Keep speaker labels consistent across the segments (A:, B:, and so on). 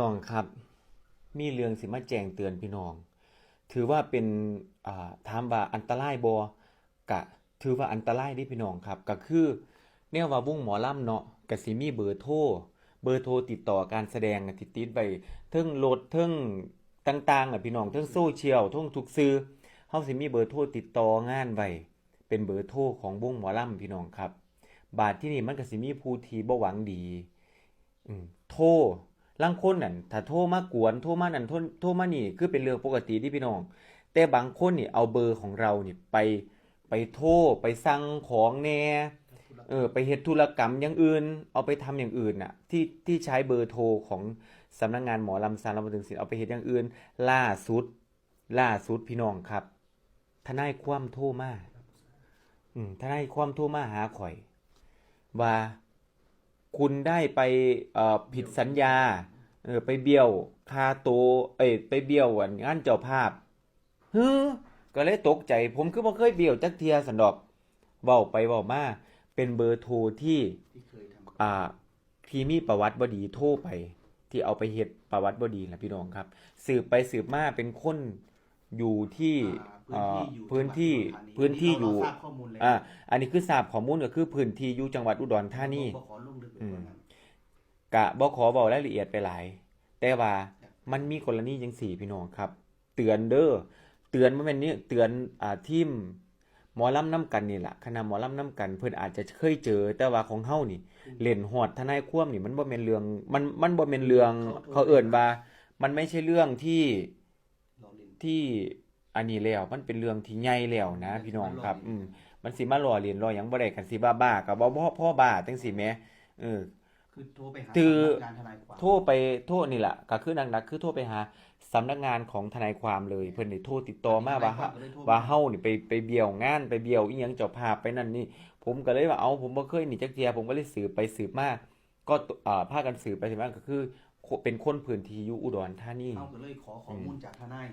A: น้องครับ มีเรื่องสิมาแจ้งเตือนพี่น้อง ถือว่าเป็นอ่าถามว่าอันตรายบ่กะ ถือว่าอันตรายเด้พี่น้องครับ ก็คือแนวว่าวงหมอลำเนาะก็สิมีเบอร์โทรเบอร์โทรติดต่อการแสดงอะที่ติดไว้เทิงโหลดเทิงต่างๆอะพี่น้องเทิงโซเชียลเทิงทุกสื่อเฮาสิมีเบอร์โทรติดต่องานไว้เป็นเบอร์โทรของวงหมอลำพี่น้องครับ บาทที่นี่มันก็สิมีผู้ที่บ่หวังดีอืมโทร ลางคนนั่นถ้าโทรมากวนโทรมานั่นโทรโทรมานี่คือเป็นเรื่องปกติที่พี่น้อง แต่บางคนนี่เอาเบอร์ของเรานี่ไปไปโทรไปสั่งของแน่เออไปเฮ็ดธุรกรรมอย่างอื่น เอาไปทำอย่างอื่นน่ะที่ที่ใช้เบอร์โทรของสำนักงานหมอลำซานลำบันทึงศิลป์เอาไปเฮ็ดอย่างอื่น ล่าสุด ล่าสุดพี่น้องครับทนายความโทรมาอืมทนายความโทรมาหาข่อย ว่า คุณได้ไปเอ่อผิดสัญญาเออไปเบี้ยวค่าโตวเอ้ยไปเบี้ยวอันงานเจ้าภาพฮึก็เลยตกใจ ผมคือบ่เคยเบี้ยวจักเทียสันดอกเว้าไปเว้ามาเป็นเบอร์โทรที่
B: ที่เคยทำ
A: อ่าที่มีประวัติบดีโทรไป ที่เอาไปเฮ็ดประวัติบดีล่ะพี่น้องครับ สืบไปสืบมาเป็นคนอยู่ที่
B: อ่า
A: เอ่อ
B: พื้
A: พื้น
B: น
A: ที่
B: ที่
A: พื้นที่อยู่
B: เราทราบข้อมูลแล้ว
A: อ่าอันนี้คือทราบข้อมูลก็คือพื้นที่อยู่จังหวัดอุดรธานี
B: บ่ขอลงลึ กไปกว่านั้น
A: กะบ่ขอบอกรายละเอียดไปหลาย แต่ว่ามันมีกรณีจังสี่พี่น้องครับ เตือนเด้อเตือนบ่แม่นนี่เตือนอ่าทีมหมอลำน้ำกันนี่ล่ะคณะหมอลำน้ำกัน เพิ่นอาจจะเคยเจอ แต่ว่าของเฮานี่เล่นฮอดทนายความนี่มันบ่แม่นเรื่องมันมันบ่แม่นเรื่องเขาเอิ้นว่า มันไม่ใช่เรื่องที่
B: เราเล่น
A: ที่อันนี้แล้วมันเป็นเรื่องที่ใหญ่แล้วนะ พี่น้องครับ อืมมันสิมาล้อเลียนล้อหยังบ่ได้กันสิบ้าๆก็บ่พ่อพ่อบ้าจังซี่แหม เออ
B: คือโทรไปหา
A: คือ
B: สำนักงานทนายความ
A: โทรไปโทรนี่แหละก็คือหนักๆคือโทรไปหาสำนักงานของทนายความเลย เพิ่นได้โทรติดต่อมาว่า
B: ทนยคก็เลยโทร
A: ว่าเฮานี่ไปไปเบี้ยวงานไปเบี้ยวอีหยังเจ้าภาพไปนั่นนี่ ผมก็เลยว่าเอาผมบ่เคยหนีจักเที่ยผมก็เลยสืบไปสืบมาก็อ่าพากันสืบไปสืบมาก็คือ เป็นคนพื้นที่อยู่อุดรธานี
B: เขาก็เลยขอข้อมูลจากทนาย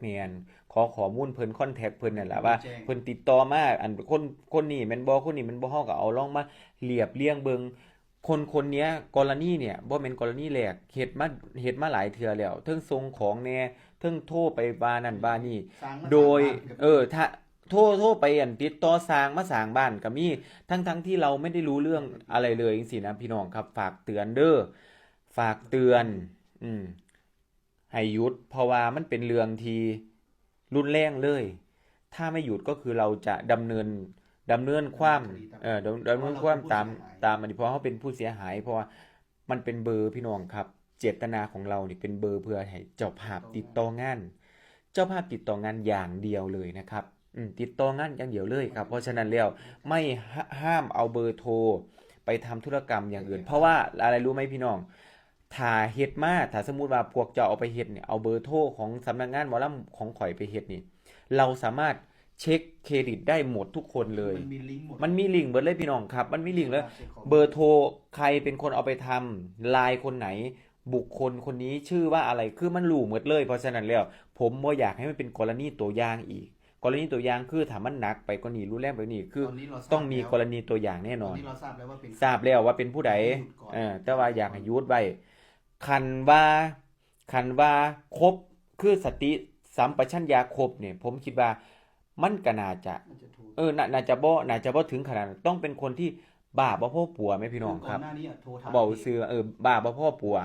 A: แม่นขอข้อมูลเพิ่นคอนแทคเพิ่นนั่นแหละว่า
B: แจ้ง
A: เพิ่นติดต่อมาอันคนคนนี้แม่นบ่คนนี้แม่นบ่เฮาก็เอาลองมาเรียบเรียงเบิงคนคนเนี้ยกรณีเนี่ยบ่แม่นกรณีแรกเฮ็ดมาเฮ็ดมาหลายเทื่อแล้วเทิงส่งของแหน่เทิงโทรไปบ้านนั่นบ้านนี่
B: สร้างมา
A: โดย
B: สร้างบ้าน
A: เออถ้าโทรโทรไปอันติดต่อสร้างมาสร้างบ้านก็มีทั้งทั้งที่เราไม่ได้รู้เรื่องอะไรเลยจังซี่นะพี่น้องครับ ฝากเตือนเด้อฝากเตือน อืม ให้หยุดเพราะว่ามันเป็นเรื่องที่รุนแรงเลย ถ้าไม่หยุดก็คือเราจะดำเนินดำเนินความเออดำดำเนินความตามตามอันนี้เพราะเขาเป็นผู้เสียหาย เพราะว่ามันเป็นเบอร์พี่น้องครับ เจตนาของเรานี่เป็นเบอร์เพื่อให้เจ้าภาพติดต่องาน เจ้าภาพติดต่องานอย่างเดียวเลยนะครับอืมติดต่องานอย่างเดียวเลยครับ เพราะฉะนั้นแล้วไม่ห้าห้ามเอาเบอร์โทรไปทำธุรกรรมอย่างอื่น เพราะว่าอะไรรู้ไหมพี่น้อง ถ้าเฮ็ดมาถ้าสมมุติว่าพวกเจ้าเอาไปเฮ็ดเนี่ยเอาเบอร์โทรของสำนักงานหมอลำของข่อยไปเฮ็ดนี่ เราสามารถเช็คเครดิตได้หมดทุกคนเลย
B: มันมีลิงก์หมด
A: มันมีลิงก์เบิดเลยพี่น้องครับ มันมีลิงก์แล้วเบอร์โทรใครเป็นคนเอาไปทำไลน์คนไหน บุคคลคนนี้ชื่อว่าอะไรคือมันรู้หมดเลย เพราะฉะนั้นแล้ว ผมบ่อยากให้มันเป็นกรณีตัวอย่างอีก กรณีตัวอย่างคือถ้ามันหนักไปกว่านี้รุนแรงไปกว่านี้คือ
B: ตนนี้เราทราบ
A: ต้องมี
B: แล้ว
A: กรณีตัวอย่างแน่น
B: ต
A: อ
B: อน
A: น
B: นี้เราทราบแล้วว่าเป็น
A: ทราบแล้วว่าเป็นผู้ใด
B: หยุดก่อน
A: เออแต่ว่าอยากให้หยุดไว้ คันว่าคันว่าครบคือสติสัมปชัญญะครบเนี่ยผมคิดว่ามันก็น่าจะ
B: มันจะถูก
A: เออน่าน่าจะบ่น่าจะบ่ถึงขนาดนั้นต้องเป็นคนที่บ้าบ่พ่อปัวไหมพี่น้องค
B: ก่อ
A: รับ
B: นหน้านี้อะโทรถาม
A: เบาซื้อเออบ้าบ่พ่อปัว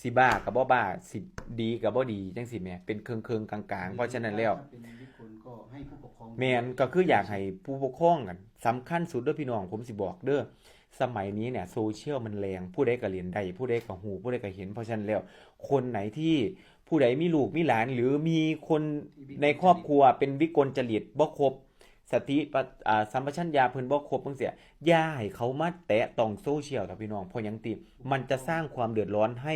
A: สิบ้ากับบ่บ้าสิดีกับบ่ดีจังซี่แหมเป็นเครื่องๆกลางๆ เพราะฉะนั้นแล้ว
B: ถ้าเป็นวิกลก็ให้ผู้ปกครอง
A: แม่นก็คืออยากให้ผู้ปกครองกันสำคัญสุดเด้อพี่น้องผมสิบอกเด้อ สมัยนี้เนี่ยโซเชียลมันแรงผู้ใดก็เรียนได้ผู้ใดก็หูผู้ใดก็เห็นเพราะฉะนั้นแล้ว คนไหนที่ผู้ใดมีลูกมีหลาน หรือมีคนในครอบครัวเป็นวิกลจริตบ่ครบสติปะอ่าสัมปชัญญะเพิ่นบ่ครบจังซี่อย่าให้เขามาแตะต้องโซเชียลครับพี่น้องเพราะหยังติมันจะสร้างความเดือดร้อนให้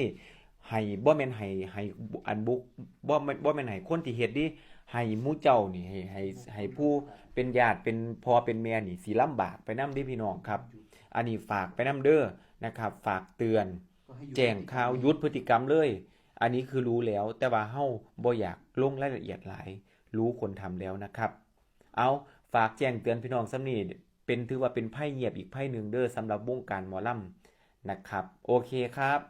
A: ให้บ่แม่นให้ให้อันบุกบ่แม่นบ่แม่นให้คนที่เฮ็ดดิให้มู่เจ้านี่ให้ให้ให้ผู้เป็นญาติเป็นพ่อเป็นแม่นี่สิลำบากไปนํเด้พี่น้องครับ อันนี้ฝากไปนํเด้อนะครับ ฝากเตือน
B: ก็ให้หยุด
A: แจ้งข่าวหยุดพฤติกรรมเลย อันนี้คือรู้แล้วแต่ว่าเฮาบ่อยากลงรายละเอียดหลาย รู้คนทำแล้วนะครับ เอาฝากแจ้งเตือนพี่น้องซ้ำนี่เป็นถือว่าเป็นไพ่เงียบอีกไพ่หนึ่งเด้อสำหรับวงการหมอลำนะครับ โอเคครับ